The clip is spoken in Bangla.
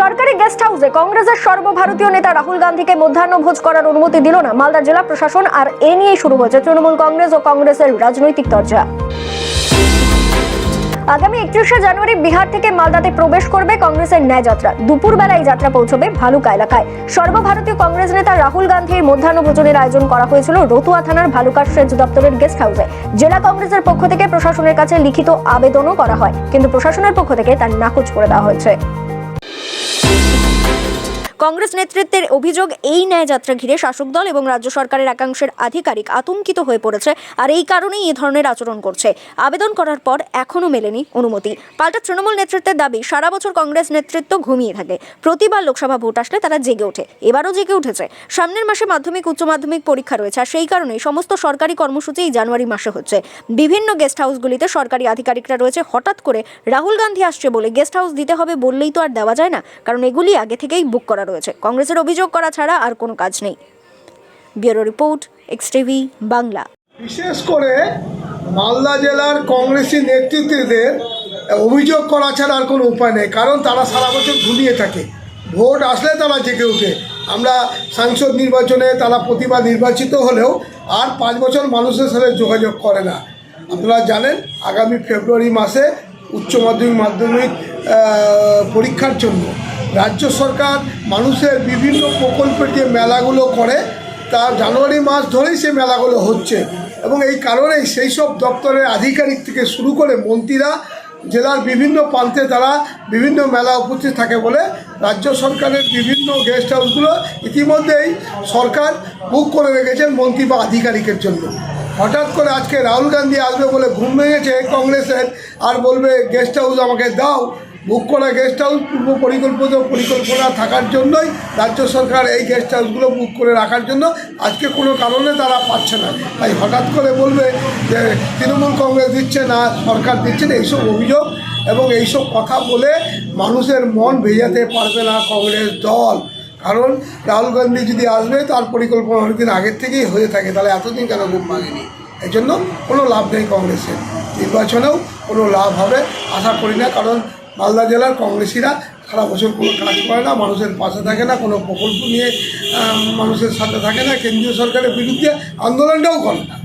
সরকারি গেস্ট হাউসে কংগ্রেসের সর্বভারতীয় নেতা রাহুল গান্ধীকে মধ্যাহ্নভোজ করার অনুমতি দিল না মালদা জেলা প্রশাসন, আর এ নিয়েই শুরু হয়েছে তৃণমূল কংগ্রেস ও কংগ্রেসের রাজনৈতিক চর্চা আগামী একত্রিশে জানুয়ারি বিহার থেকে মালদাতে প্রবেশ করবে কংগ্রেসের ন্যায় যাত্রা। দুপুরবেলা এই যাত্রা পৌঁছবে ভালুকা এলাকায়। সর্বভারতীয় কংগ্রেস নেতা রাহুল গান্ধীর মধ্যাহ্নভোজনের আয়োজন করা হয়েছিল রতুয়া থানার ভালুকা সেচ দপ্তরের গেস্ট হাউসে। জেলা কংগ্রেসের পক্ষ থেকে প্রশাসনের কাছে লিখিত আবেদনও করা হয়, কিন্তু প্রশাসনের পক্ষ থেকে তার নাকচ করে দেওয়া হয়েছে। কংগ্রেস নেতৃত্বের অভিযোগ এই ন্যায় যাত্রা ঘিরে শাসক দল এবং রাজ্য সরকারের একাংশের আধিকারিক আতঙ্কিত হয়ে পড়েছে আর এই কারণেই এ ধরনের আচরণ করছে। আবেদন করার পর এখনও মেলেনি অনুমতি। পাল্টা তৃণমূল নেতৃত্বের দাবি, সারা বছর কংগ্রেস নেতৃত্ব ঘুমিয়ে থাকে। প্রতিবার লোকসভা ভোট আসলে তারা জেগে ওঠে। এবারও জেগে উঠেছে। সামনের মাসে মাধ্যমিক, উচ্চ মাধ্যমিক পরীক্ষা রয়েছে আর সেই কারণেই সমস্ত সরকারি কর্মসূচি এই জানুয়ারি মাসে হচ্ছে। বিভিন্ন গেস্ট হাউসগুলিতে সরকারি আধিকারিকরা রয়েছে। হঠাৎ করে রাহুল গান্ধী আসছে বলে গেস্ট হাউস দিতে হবে বললেই তো আর দেওয়া যায় না। কারণ এগুলি আগে থেকেই বুক করা রয়েছে। কংগ্রেসের অভিযোগ করা ছাড়া আর কোনো কাজ নেই। Bureau report, X TV, Bangla. বিশেষ করে মালদা জেলার কংগ্রেসি নেতৃত্বদের অভিযোগ করা ছাড়া আর কোনো উপায় নেই, কারণ তারা সারা বছর ঘুমিয়ে থাকে। ভোট আসলে তারা জেগে ওঠে। আমরা সাংসদ নির্বাচনে তারা প্রতিবার নির্বাচিত হলেও আর পাঁচ বছর মানুষের সাথে যোগাযোগ করে না। আপনারা জানেন, আগামী ফেব্রুয়ারি মাসে উচ্চ মাধ্যমিক মাধ্যমিক পরীক্ষার জন্য রাজ্য সরকার মানুষের বিভিন্ন প্রকল্পের যে মেলাগুলো করে, তার জানুয়ারি মাস ধরেই সেই মেলাগুলো হচ্ছে। এবং এই কারণেই সেই সব দপ্তরের আধিকারিক থেকে শুরু করে মন্ত্রীরা, জেলার বিভিন্ন প্রান্তে তারা বিভিন্ন মেলা উপস্থিত থাকে বলে রাজ্য সরকারের বিভিন্ন গেস্ট হাউসগুলো ইতিমধ্যেই সরকার বুক করে রেখেছেন মন্ত্রী বা আধিকারিকের জন্য। হঠাৎ করে আজকে রাহুল গান্ধী আসবে বলে ঘুম ভেঙেছে কংগ্রেসের, আর বলবে, গেস্ট হাউস আমাকে দাও। করা গেস্ট হাউস পূর্ব পরিকল্পিত পরিকল্পনা থাকার জন্যই রাজ্য সরকার এই গেস্ট হাউসগুলো বুক করে রাখার জন্য আজকে কোনো কারণে তারা পাচ্ছে না। তাই হঠাৎ করে বলবে যে তৃণমূল কংগ্রেস দিচ্ছে না, সরকার দিচ্ছে না, এইসব অভিযোগ এবং এইসব কথা বলে মানুষের মন ভেজাতে পারবে না কংগ্রেস দল। কারণ রাহুল গান্ধী যদি আসবে, তার পরিকল্পনা অনেকদিন আগের থেকেই হয়ে থাকে, তাহলে এতদিন কেন ঘুম ভাঙেনি? এই জন্য কোনো লাভ নেই কংগ্রেসের। নির্বাচনেও কোনো লাভ হবে, আশা করি না, কারণ মালদা জেলার কংগ্রেসিরা, সারা বছর কোনো কাজ করে না, মানুষের পাশে থাকে না, কোনো প্রকল্প নিয়ে মানুষের সাথে থাকে না, কেন্দ্রীয় সরকারের বিরুদ্ধে আন্দোলনটাও করে না।